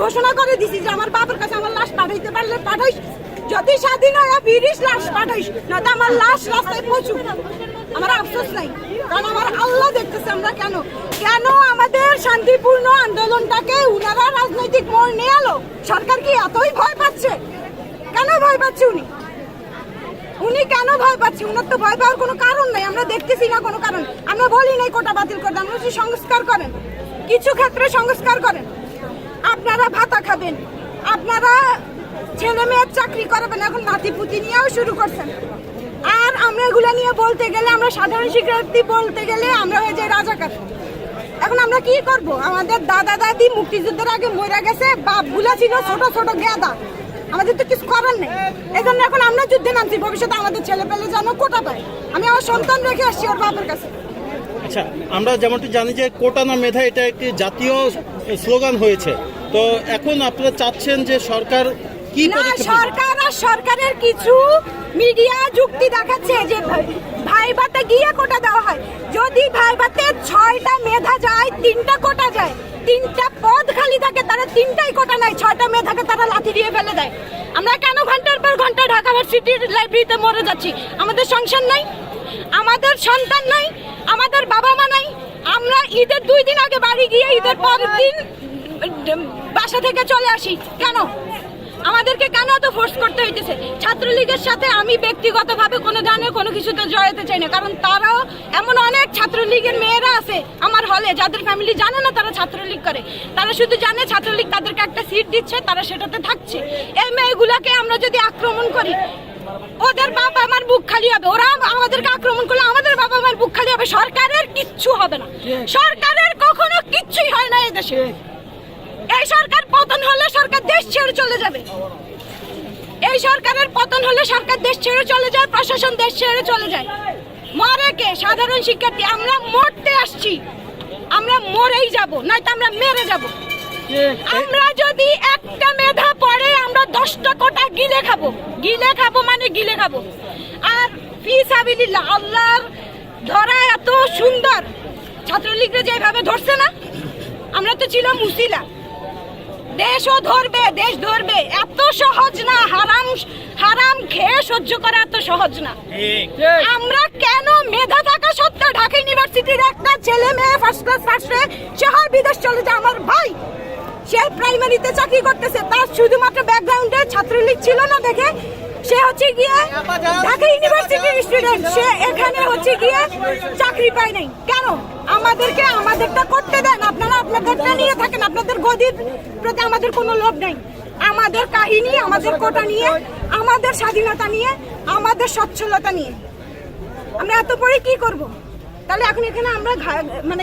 ঘোষণা করে দিছি যে আমার বাবার কাছে আমার লাশ পাঠাইতে পারলে পাঠাইস। যদি স্বাধীন হয় ফিরিস লাশ পাঠাইস, নয়তো আমার লাশ রাস্তায় প্রচুর আমার আফসোস নাই। কারণ আমার আল্লাহ দেখতেছে আমরা কেন? কেন আমাদের শান্তিপূর্ণ আন্দোলনটাকে উনারা রাজনৈতিক মোড় নিয়ে এলো? সরকার কি এতই ভয় পাচ্ছে? কেন ভয় পাচ্ছে উনি? উনি কেন ভয় পাচ্ছে? উনার তো ভয় পাওয়ার কোনো কারণ নাই। আমরা দেখতেছি না কোনো কারণ। আমরা বলি নাই কোটা বাতিল করতে। আমরা সংস্কার করেন। কিছু ক্ষেত্রে সংস্কার করেন। আপনারা ভাতা খাবেন। আপনারা ছেলে মেয়ের চাকরি করাবেন, এখন নাতি পুতি নিয়েও শুরু করছেন। আর আমরা এগুলো নিয়ে বলতে গেলে, আমরা সাধারণ শিক্ষার্থী বলতে গেলে আমরা হয়ে যাই রাজাকার। এখন আমরা কি করব? আমাদের দাদা দাদি মুক্তিযুদ্ধের আগে মরে গেছে, বাপগুলা ছিল ছোট ছোট গেদা। আমাদের তো কিছু করার নেই। এই জন্য এখন আমরা যুদ্ধে নামছি, ভবিষ্যতে আমাদের ছেলে পেলে যেন কোটা পায়। আমি আমার সন্তান রেখে আসছি ওর বাপের কাছে। আচ্ছা আমরা যেমনটি জানি যে কোটা না মেধা, এটা একটি জাতীয় স্লোগান হয়েছে। তো এখন আপনারা চাচ্ছেন যে সরকার কি সরকার আর সরকারের কিছু মিডিয়া যুক্তি দেখাচ্ছে যে ভাই- ভাইভাতে গিয়ে কোটা দেওয়া হয়। যদি ভাইভাতে ছয়টা মেধা যায় তিনটা কোটা যায় তিনটা পদ খালি থাকে তারা তিনটাই কোটা নাই ছয়টা মেধাকে তারা লাথি দিয়ে ফেলে দেয়। আমরা কেন ঘণ্টার পর ঘণ্টা ঢাকা ভার্সিটির লাইব্রেরিতে মরে যাচ্ছি? আমাদের সংসার নাই আমাদের সন্তান নাই আমাদের বাবা মা নাই। আমরা ঈদের দুই দিন আগে বাড়ি গিয়ে ঈদের পরের দিন বাসা থেকে চলে আসি। কেন? আমাদেরকে কেন এত ফোর্স করতে হইতেছে? ছাত্রলীগের সাথে আমি ব্যক্তিগতভাবে কোনো ধরনের কোনো কিছুতে জড়াতে চাই না কারণ তারাও এমন অনেক ছাত্রলীগের মেয়েরা আছে আমার হলে যাদের ফ্যামিলি জানে না তারা ছাত্রলীগ করে। তারা শুধু জানে ছাত্রলীগ তাদেরকে একটা সিট দিচ্ছে তারা সেটাতে থাকছে। এই মেয়েগুলাকে আমরা যদি আক্রমণ করি ওদের বাবা আমার বুক খালি হবে। ওরা আমাদেরকে আক্রমণ করলে আমাদের বাবা আমার বুক খালি হবে। সরকারের কিচ্ছু হবে না। সরকারের কখনো কিচ্ছুই হয় না এদেশে এই সরকার পতন হলে সরকার দেশ ছেড়ে চলে যাবে। এই সরকারের পতন হলে সরকার দেশ ছেড়ে চলে যায় প্রশাসন দেশ ছেড়ে চলে যায়। মরে কে? সাধারণ শিক্ষার্থী আমরা মরতে আসছি। আমরা মরেই যাব নয়তো আমরা মেরে যাব। আমরা যদি একটা মেধা পড়ে আমরা দশটা কোটা গিলে খাব। গিলে খাব মানে গিলে খাব। আর ফিসাবিলিল্লাহ আল্লাহর ধরা এত সুন্দর। ছাত্রলীগরা যেভাবে ধরছে না আমরা তো ছিলাম মুসিলা দেশও ধরবে দেশ ধরবে। এত সহজ না হারাম হারাম খেয়ে সহ্য করা এত সহজ না। আমরা কেন মেধা থাকা সত্ত্বেও ঢাকা ইউনিভার্সিটির একটা ছেলে মেয়ে ফার্স্ট ক্লাস ফার্স্ট সে হয় বিদেশ চলে যায়। আমার ভাই সে প্রাইমারিতে চাকরি করতেছে। তার শুধুমাত্র ব্যাকগ্রাউন্ডে ছাত্রলীগ ছিল না দেখে সে হচ্ছে গিয়ে ঢাকা ইউনিভার্সিটির স্টুডেন্ট সে এখানে হচ্ছে গিয়ে চাকরি পায় নাই। কেন? আমাদেরকে আমাদেরটা করতে দেন। আপনারা আপনাদেরটা নিয়ে থাকেন। আপনাদের গদির প্রতি আমাদের কোনো লোভ নাই। আমাদের কাহিনী, আমাদের কোটা নিয়ে, আমাদের স্বাধীনতা নিয়ে, আমাদের সচ্ছলতা নিয়ে। আমরা এত পরে কি করব? তাহলে এখন এখানে আমরা মানে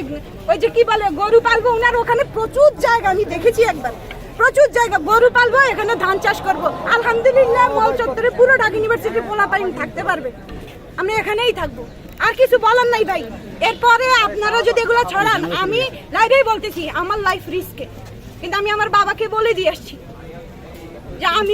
ওই যে কি বলে, গরু পালবো, ওনার ওখানে প্রচুর জায়গা। আমি দেখেছি একবার। প্রচুর জায়গা, গরু পালবো, এখানে ধান চাষ করব। আলহামদুলিল্লাহ, মল চত্বরে পুরো ঢাকা ইউনিভার্সিটি পোলাপাইন থাকতে পারবে। আমি এখানেই থাকব। আর কিছু বলার নাই ভাই। এরপরে আপনারা যদি এগুলো ছড়ান, আমি লাইভেই বলতেছি, আমার লাইফ রিস্কে কিন্তু আমি আমার বাবাকে বলে দিয়ে আসছি। যে আমি